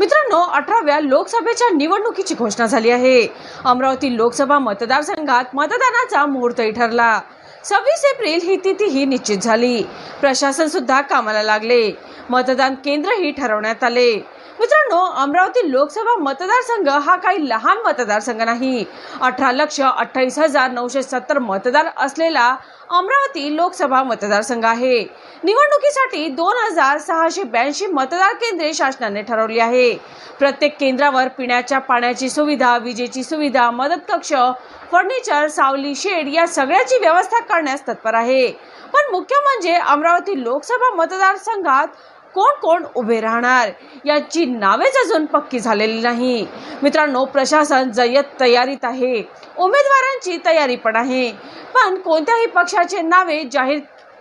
मित्रांनो अठराव्या लोकसभेच्या निवडणुकीची घोषणा झाली आहे. अमरावती लोकसभा मतदारसंघात मतदानाचा मुहूर्तही ठरला. सव्वीस एप्रिल ही तिथीही निश्चित झाली. प्रशासन सुद्धा कामाला लागले. मतदान केंद्रही ठरवण्यात आले. मित्रांनो अमरावती लोकसभा मतदारसंघ हा काही लहान मतदारसंघ नाही. अठरा लक्ष अठ्ठावीस हजार नऊशे सत्तर मतदार असलेला अमरावती लोकसभा मतदारसंघ आहे. निवडणुकीसाठी दोन हजार सहाशे ब्याऐंशी मतदार केंद्रे शासनाने ठरवली आहे. प्रत्येक केंद्रावर पिण्याच्या पाण्याची सुविधा विजेची सुविधा मदत कक्ष फर्निचर सावली शेड या सगळ्याची व्यवस्था करण्यास तत्पर आहे. पण मुख्य म्हणजे अमरावती लोकसभा मतदारसंघात कोण कोण उभे राहणार? याची नावेच अजून पक्की झालेली नाही. मित्रांनो प्रशासन जय्यत तयारीत आहे. उमेदवारांची तयारी पण आहे. पण कोणत्याही पक्षाचे नावे जाहीर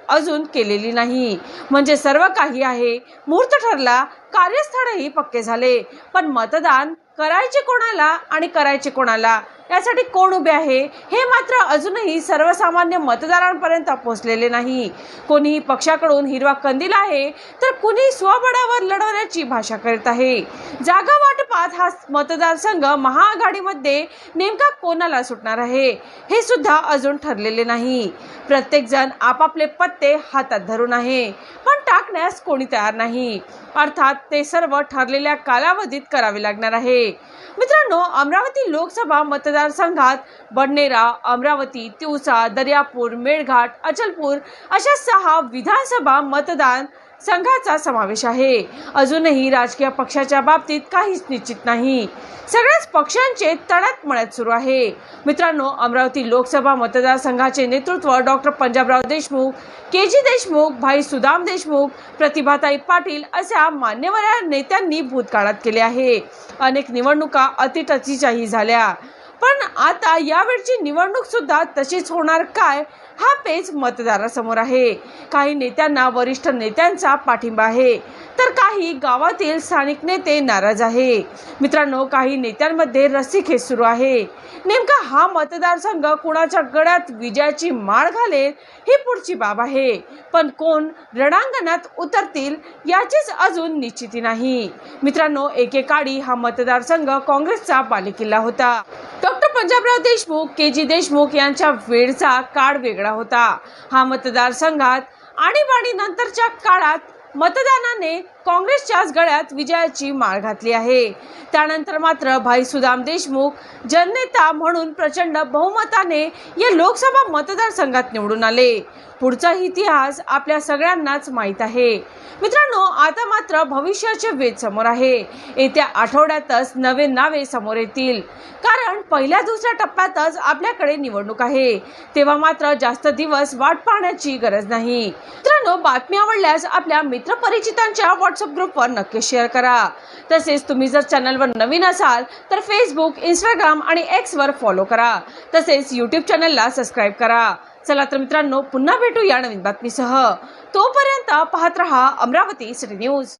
अजून केलेली नाही. म्हणजे सर्व काही आहे. मुहूर्त ठरला कार्यस्थळही पक्के झाले. पण मतदान करायचे कोणाला आणि करायचे कोणाला? यासाठी कोण उभे आहे? हे मात्र अजूनही सर्वसामान्य मतदारांपर्यंत पोहोचलेले नाही. कोणीही पक्षाकडून हिरवा कंदील आहे तर कुणी स्वबळावर लढवण्याची भाषा करीत आहे. जागा वाटपात हा मतदारसंघ महाआघाडीमध्ये नेमका कोणाला सुटणार आहे हे सुद्धा अजून ठरलेले नाही. प्रत्येक जण आपापले पत्ते हातात धरून आहे पण टाकण्यास कोणी तयार नाही. अर्थात ते सर्व ठरलेल्या कालावधीत करावे लागणार आहे. मित्रांनो अमरावती लोकसभा मतदारसंघात बडनेरा अमरावती तिवसा दर्यापूर मेळघाट अचलपूर अशा सहा विधानसभा मतदान संघाचा समावेश आहे. अजूनही राजकीय पक्षाच्या बाबतीत काहीच निश्चित नाही. सगळ्याच पक्षांचे तळ्यात मळ्यात सुरू आहे. मित्रांनो अमरावती लोकसभा मतदारसंघाचे नेतृत्व doctor Panjabrao Deshmukh K G Deshmukh Bhai Sudam Deshmukh प्रतिभाताई पाटील अशा मान्यवर नेत्यांनी भूतकाळात केले आहे. अनेक निवडणुका अतिटचीच्याही झाल्या. पण आता यावेळची निवडणूक सुद्धा तशीच होणार काय हा पेच मतदारासमोर आहे. काही नेत्यांना वरिष्ठ नेत्यांचा पाठिंबा आहे. तर काही गावातील स्थानिक नेते नाराज आहे. मित्रांनो काही नेत्यांमध्ये रस्सीखेच सुरू आहे. नेमका हा मतदारसंघ कुणाच्या गळ्यात विजयाची माळ घालेल ही पुढची बाब आहे. पण कोण रणांगणात उतरतील याचीच अजून निश्चिती नाही. मित्रांनो एकेकाळी हा मतदारसंघ काँग्रेसचा बालेकिल्ला होता. Doctor Panjabrao Deshmukh K G Deshmukh यांच्या वेळचा काळ वेगळा होता. हा मतदारसंघात आणीबाणी नंतरच्या काळात मतदानाने काँग्रेसच्याच गळ्यात विजयाची माळ घातली आहे. त्यानंतर मात्र भाई सुदाम देशमुख जननेता म्हणून प्रचंड बहुमताने या लोकसभा मतदारसंघात निवडून आले. पुढचा इतिहास आपल्या सगळ्यांनाच माहीत आहे. मित्रांनो आता मात्र भविष्याचे वेध समोर आहे. येत्या आठवड्यातच नवे नावे समोर येतील. कारण पहिल्या दुसऱ्या टप्प्यातच आपल्याकडे निवडणूक आहे. तेव्हा मात्र जास्त दिवस वाट पाहण्याची गरज नाही. मित्रांनो बातमी आवडल्यास आपल्या मित्रपरिचितांच्या व्हॉट्सअप ग्रुपवर नक्की शेअर करा. तसेच तुम्ही जर चॅनलवर नवीन असाल तर फेसबुक इंस्टाग्राम आणि एक्सवर फॉलो करा. तसेच यूट्यूब चॅनलला सबस्क्राईब करा. चला तर मित्रांनो पुन्हा भेटू या नवीन बातमीसह. तोपर्यंत पाहत रहा अमरावती सिटी न्यूज